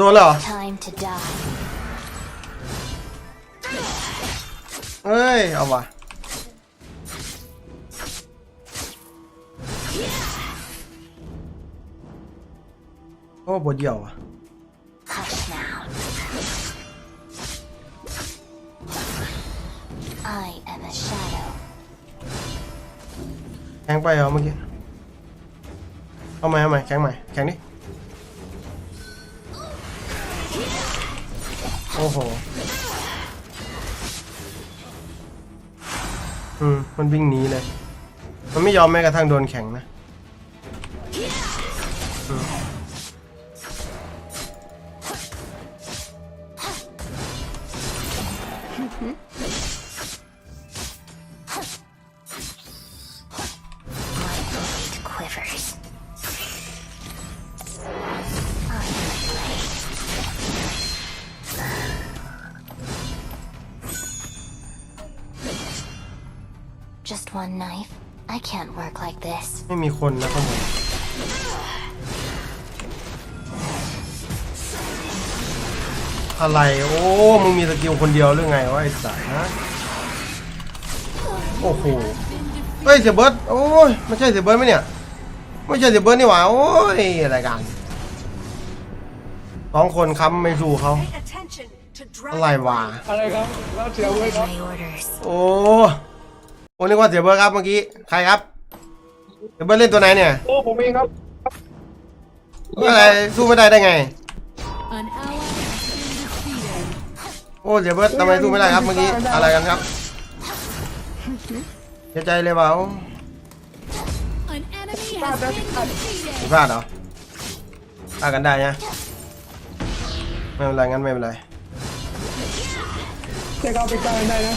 โดนแล้วเหรอ Time to die. เอ้ย เอาว่ะ โอ้บทเดียวอะ Hush now. I am a shadow. แข็งไปเหรอเมื่อกี้ เอาใหม่เอาใหม่แข็งใหม่แข็งดิ โอ้โห อืม มันวิ่งหนีเลย มันไม่ยอมแม้กระทั่งโดนแข็งนะ อืม like this. ไม่มีคนนะข้างบนอะไร โอ้ มึงมีสกิลคนเดียวหรือไงวะไอ้สัสฮะโอ้โหเฮ้ยเสียเบิร์ดโอ้ยไม่ใช่เสียเบิร์ดไหมเนี่ยไม่ใช่เสียเบิร์ดนี่หว่าโอ้ยอะไรกันสองคนค้ำไม่สู้เขา Pay attention to อะไร dragon. วะอะไรครับรับเสียงไว้ครับ My orders. โอ้โอ้นึกว่าเสียเบิร์ดครับเมื่อกี้ใครครับ เสียเบิร์ดเล่นตัวไหนเนี่ยโอ้ผมเองครับอะไรสู้ไม่ได้ได้ไง An ally has been defeated. โอ้เสียเบิร์ดทำไมสู้ไม่ได้ครับเมื่อกี้อะไรกันครับเสียใจเลยเปล่า An enemy has been ผิด defeated. พลาดเหรอพลาดกันได้นะไม่เป็นไรงั้นไม่เป็นไร เจ๊ครับไปกลางได้นะ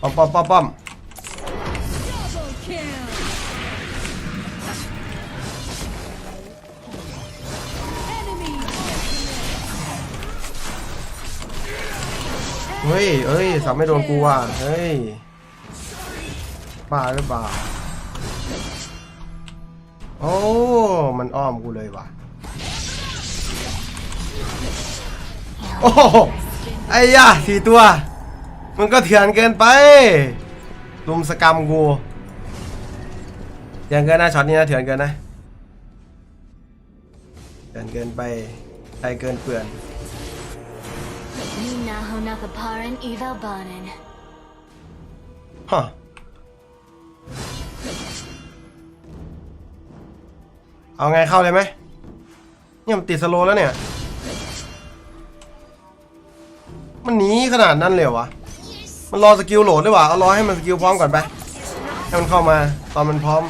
ป้อมป้อมป้อมป้อมเฮ้ยเอ้ยสับไม่โดนกูว่ะ เฮ้ย บ้าหรือเปล่า โอ้ มันอ้อมกูเลยว่ะ โอ้โหไอ้ยาสี่ตัว มันก็เถื่อนเกินไปลุมสกรรมกูเถื่อนเกินนะช็อตนี้นะเถื่อนเกินนะเถื่อนเกินไปไปเกินเปื่อน Minaho nakaparan eval banen. ฮะเอาไงเข้าเลยไหมเนี่ยมันติดสโลว์แล้วเนี่ย มันหนีขนาดนั้นเลยเหรอวะ มันรอสกิลโหลดด้วยวะเอารอให้มันสกิลพร้อมก่อนไปให้มันเข้ามาตอนมันพร้อม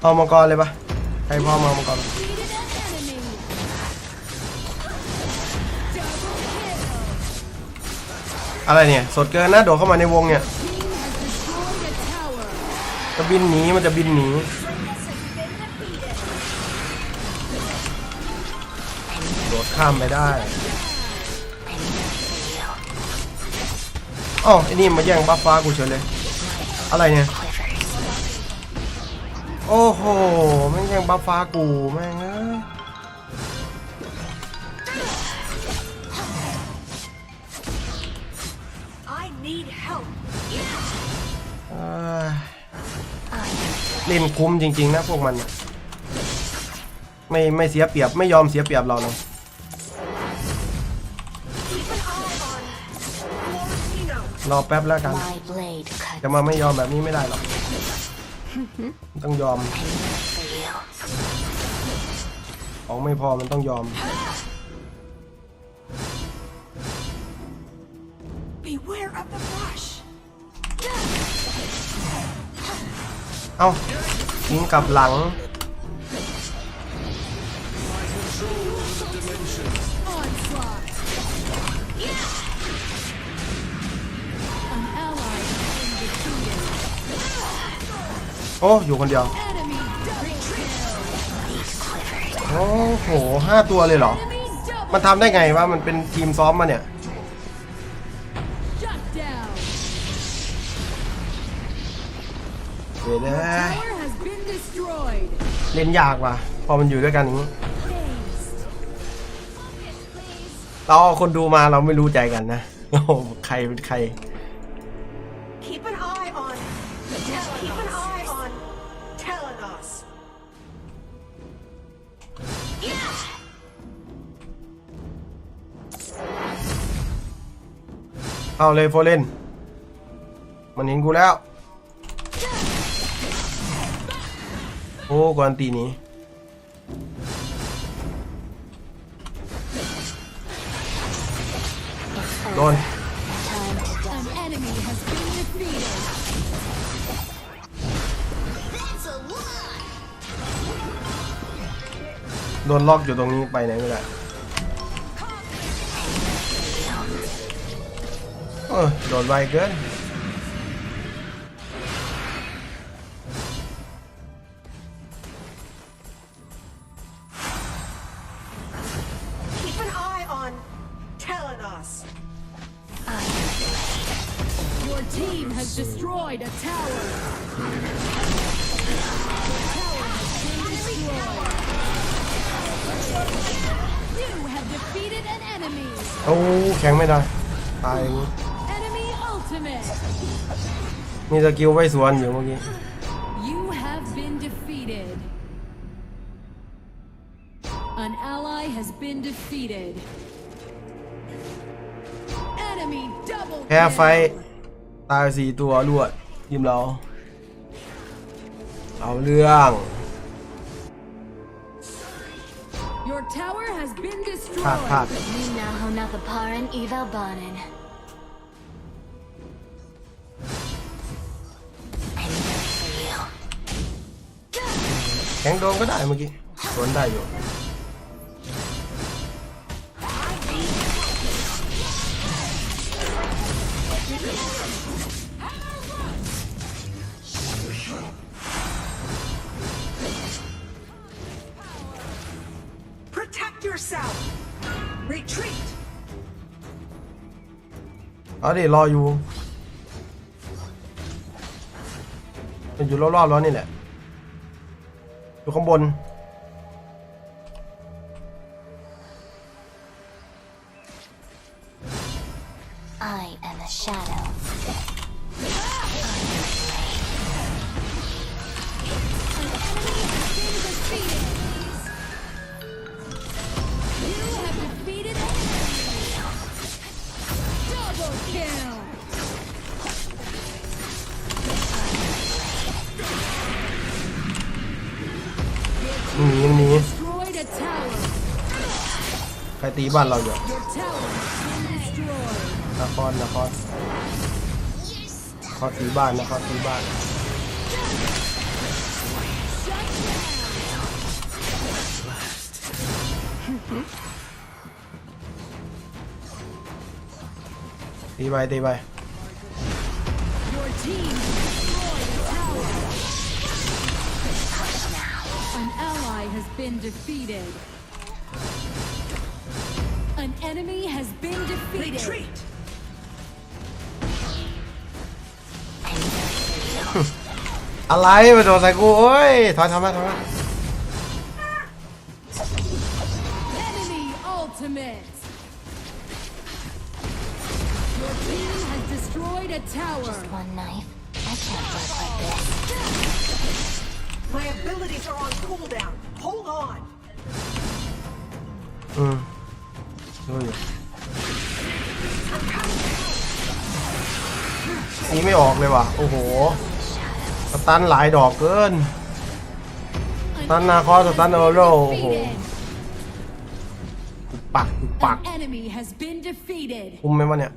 เอามังกรเลยปะใครพร้อมเอามังกรอะไรเนี่ย สดเกินนะโดดเข้ามาในวงเนี่ย จะบินหนีมันจะบินหนี โดดข้ามไปได้อ้าวไอ้นี่มาแย่งบัฟฟ้ากูเฉยเลย อะไรเนี่ย โอ้โหแม่แย่งบัฟฟ้ากูแม่งเอ้ยเล่นคุ้มจริง ๆ นะพวกมัน ไม่ไม่เสียเปรียบไม่ยอมเสียเปรียบเราเลย รอแป๊บแล้วกัน My blade cut จะมาไม่ยอมแบบนี้ไม่ได้หรอก ต้องยอม for you. ของไม่พอมันต้องยอม Beware of the brush. เอ้าทิ้งกลับหลัง โอ้อยู่คนเดียว โอ้โหห้าตัวเลยเหรอ มันทำได้ไงวะ มันเป็นทีมซ้อมมาเนี่ย เดี๋ยวนะเล่นยากว่ะ พอมันอยู่ด้วยกันอย่างนี้ เราเอาคนดูมาเราไม่รู้ใจกันนะ โอ้โหใครเป็นใคร เอาเลยโฟเลนมันเห็นกูแล้วโอ้กวนตีนี้โดนโดนล็อกอยู่ตรงนี้ไปไหนไม่ได้ เออโดนไวเกิน Keep an eye on Telenos. Your team has destroyed a tower. The tower has been destroyed. You have defeated an enemy. โอ้แข็งไม่ได้ตาย มีสกิลไว้สวนอยู่เมื่อกี้ You have been defeated. An ally has been defeated. Enemy double แพ้ไฟ kill. ท์ตายสี่ตัวรวดทีมเรา เอาเรื่อง Your tower has been พลาดพลาด destroyed. Ni naho nakaparan eval banin. I'm แข็งโดนก็ได้เมื่อกี้สวนได้อยู่ Protect yourself. Retreat. เอาดิรออยู่มันอยู่รอบๆแล้วนี่แหละ อยู่ข้างบน ตีบ้านเราอยู่นครนครนครตีบ้านนครตีบ้าน Shut down. ตีไปตีไป enemy has been defeated. Retreat. อะไรมาโดนใส่กูโอ้ยถอยทำไมทำไม Enemy ultimate. Your team has destroyed a tower. One knife. I can't work like this. My abilities are on cooldown. Hold on. อืม ดูอยู่ตีไม่ออกเลยว่ะ โอ้โห สตันหลายดอกเกิน Stun นาคอสตันเออโร่โอ้โห Defeated. ปุกปักปุกปัก An enemy has been defeated. คุมไหมวะเนี่ย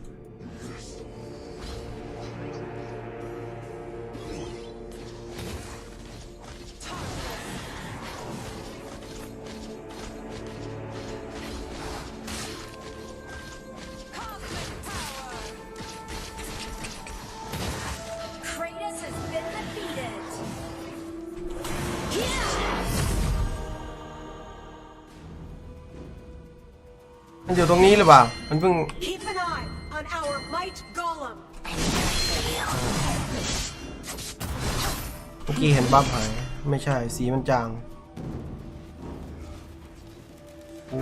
มันอยู่ตรงนี้หรือเปล่า มันเพิ่ง Keep an eye on our might golem. เมื่อกี้เห็นบัฟหาย ไม่ใช่ สีมันจาง โอ้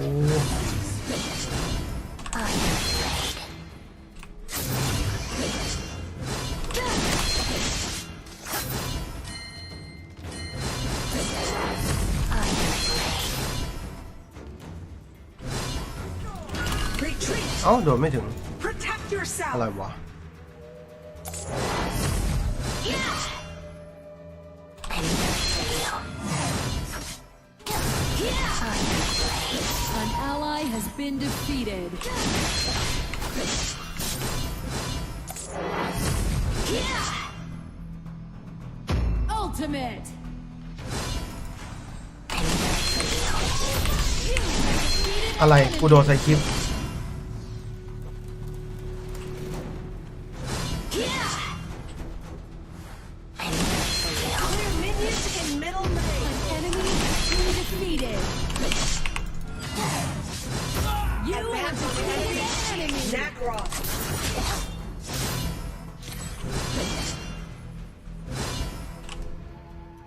เอ้าโดดไม่ถึง Protect อะไร yourself. วะ I'm here for you. I am afraid. An ally has been defeated. Ultimate. I'm here for you. อะไรกูโดดใส่คลิป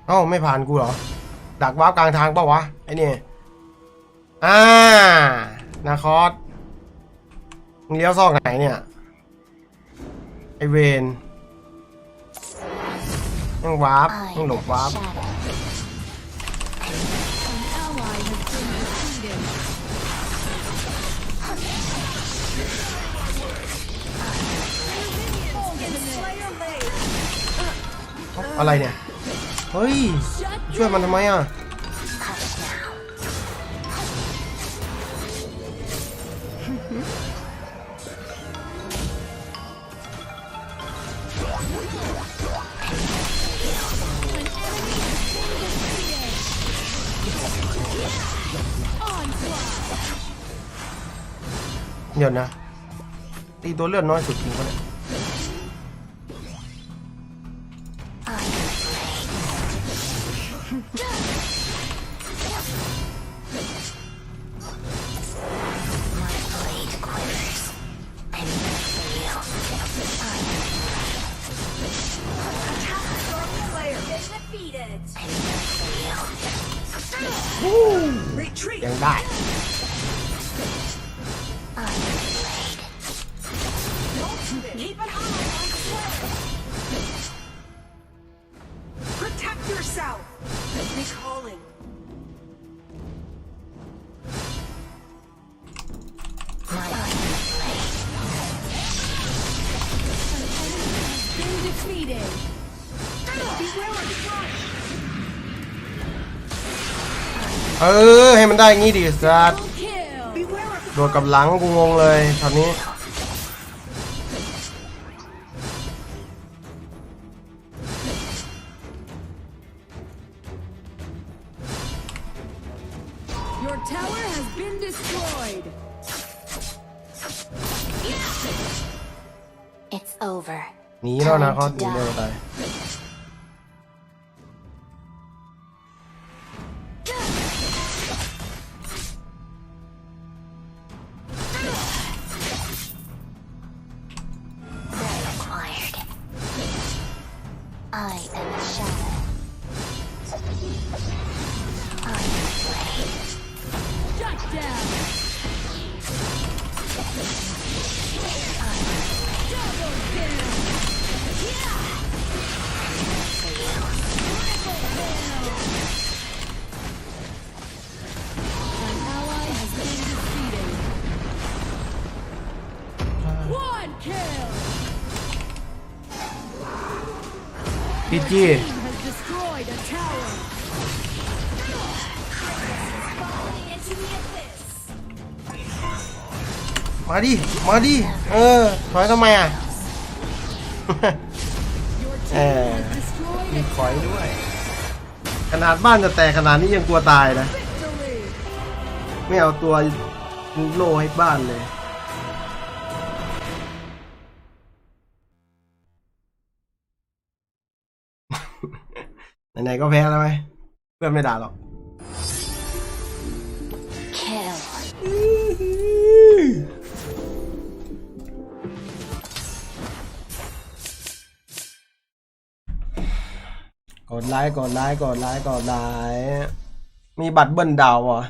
เอ้าไม่ผ่านกูเหรอ ดักวาร์ปกลางทางเปล่าวะ ไอ้นี่ อ่า นาคอสมึงเลี้ยวซอกไหนเนี่ย ไอเวนยังวาร์ปยังหลบวาร์ปอะไรเนี่ย เฮ้ย ช่วยมันทำไมอะเดี๋ยวนะ ตีตัวเลือดน้อยสุดจริงปะเนี่ย เออให้มันได้งี้ดิสัตว์ Double kill. Beware of โดดกับหลังกูงงเลยช็อตนี้ Your tower has been destroyed. It's over. หนีแล้วนะเขาหนีเร็วตาย I am shadow. I am afraid. Shut down. Double defeated. One kill. The abyss. มาดิ มาดิ เออ ถอยทำไมอะ Your team Eh. has destroyed มีถอยด้วย ขนาดบ้านจะแตกขนาดนี้ยังกลัวตายนะ ไม่เอาตัวโลให้บ้านเลย ไหนก็แพ้แล้วไหมเพื่อนไม่ด่าหรอกกดไลค์กดไลค์กดไลค์กดไลค์มีบัตรเบิ้ลดาวเหรอ